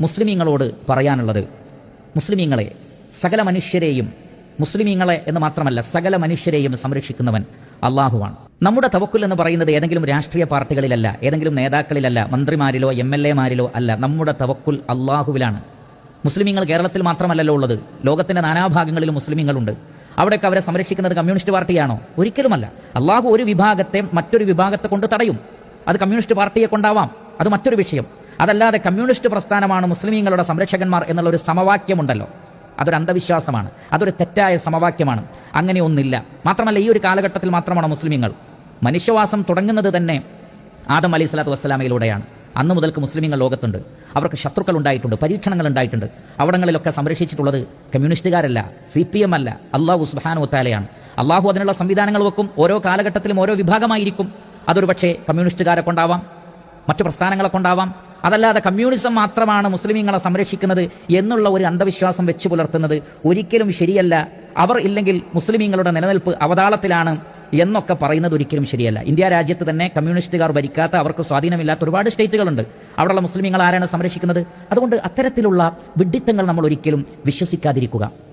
മുസ്ലിമീങ്ങളോട് പറയാനുള്ളത്. മുസ്ലിമീങ്ങളെ സകല മനുഷ്യരെയും മുസ്ലിമീങ്ങളെ എന്ന് മാത്രമല്ല സകല മനുഷ്യരെയും സംരക്ഷിക്കുന്നവൻ അള്ളാഹുവാണ്. നമ്മുടെ തവക്കുൽ എന്ന് പറയുന്നത് ഏതെങ്കിലും രാഷ്ട്രീയ പാർട്ടികളിലല്ല ഏതെങ്കിലും നേതാക്കളിലല്ല മന്ത്രിമാരിലോ എം എൽ എമാരിലോ അല്ല. നമ്മുടെ തവക്കുൽ അള്ളാഹുവിലാണ്. മുസ്ലിമീങ്ങൾ കേരളത്തിൽ മാത്രമല്ലല്ലോ ഉള്ളത്. ലോകത്തിന്റെ നാനാഭാഗങ്ങളിലും മുസ്ലിമീങ്ങളുണ്ട്. അവിടെയൊക്കെ അവരെ സംരക്ഷിക്കുന്നത് കമ്മ്യൂണിസ്റ്റ് പാർട്ടിയാണോ? ഒരിക്കലുമല്ല. അള്ളാഹു ഒരു വിഭാഗത്തെ മറ്റൊരു വിഭാഗത്തെ കൊണ്ട് തടയും. അത് കമ്മ്യൂണിസ്റ്റ് പാർട്ടിയെ കൊണ്ടാവാം. അത് മറ്റൊരു വിഷയം. അതല്ലാതെ കമ്മ്യൂണിസ്റ്റ് പ്രസ്ഥാനമാണ് മുസ്ലിമീങ്ങളുടെ സംരക്ഷകന്മാർ എന്നുള്ള ഒരു സമവാക്യമുണ്ടല്ലോ. അതൊരു അന്ധവിശ്വാസമാണ്. അതൊരു തെറ്റായ സമവാക്യമാണ്. അങ്ങനെ ഒന്നില്ല. മാത്രമല്ല ഈ ഒരു കാലഘട്ടത്തിൽ മാത്രമാണ് മുസ്ലിമീങ്ങൾ. മനുഷ്യവാസം തുടങ്ങുന്നത് തന്നെ ആദം അലി സ്വലാത്തു വസ്സലാമയിലൂടെയാണ്. അന്ന് മുതൽക്ക് മുസ്ലിമീങ്ങൾ ലോകത്തുണ്ട്. അവർക്ക് ശത്രുക്കൾ ഉണ്ടായിട്ടുണ്ട് പരീക്ഷണങ്ങൾ ഉണ്ടായിട്ടുണ്ട്. അവിടങ്ങളിലൊക്കെ സംരക്ഷിച്ചിട്ടുള്ളത് കമ്മ്യൂണിസ്റ്റുകാരല്ല സി പി എം അല്ല അള്ളാഹു സുബാനു ഒത്താലയാണ് അള്ളാഹു അതിനുള്ള സംവിധാനങ്ങൾ വെക്കും. ഓരോ കാലഘട്ടത്തിലും ഓരോ വിഭാഗമായിരിക്കും. അതൊരു പക്ഷേ കമ്മ്യൂണിസ്റ്റുകാരെ കൊണ്ടാവാം. മറ്റു പ്രസ്ഥാനങ്ങളെ കൊണ്ടാവാം അതല്ലാതെ കമ്മ്യൂണിസം മാത്രമാണ് മുസ്ലിമീങ്ങളെ സംരക്ഷിക്കുന്നത് എന്നുള്ള ഒരു അന്ധവിശ്വാസം വെച്ചു പുലർത്തുന്നത് ഒരിക്കലും ശരിയല്ല. അവർ ഇല്ലെങ്കിൽ മുസ്ലിമീങ്ങളുടെ നിലനിൽപ്പ് അവതാളത്തിലാണ് എന്നൊക്കെ പറയുന്നത് ഒരിക്കലും ശരിയല്ല. ഇന്ത്യ രാജ്യത്ത് തന്നെ കമ്മ്യൂണിസ്റ്റുകാർ ഭരിക്കാത്ത അവർക്ക് സ്വാധീനമില്ലാത്ത ഒരുപാട് സ്റ്റേറ്റുകളുണ്ട്. അവിടെയുള്ള മുസ്ലിമീങ്ങൾ ആരാണ് സംരക്ഷിക്കുന്നത്? അതുകൊണ്ട് അത്തരത്തിലുള്ള വിഡ്ഢിത്തങ്ങൾ നമ്മൾ ഒരിക്കലും വിശ്വസിക്കാതിരിക്കുക.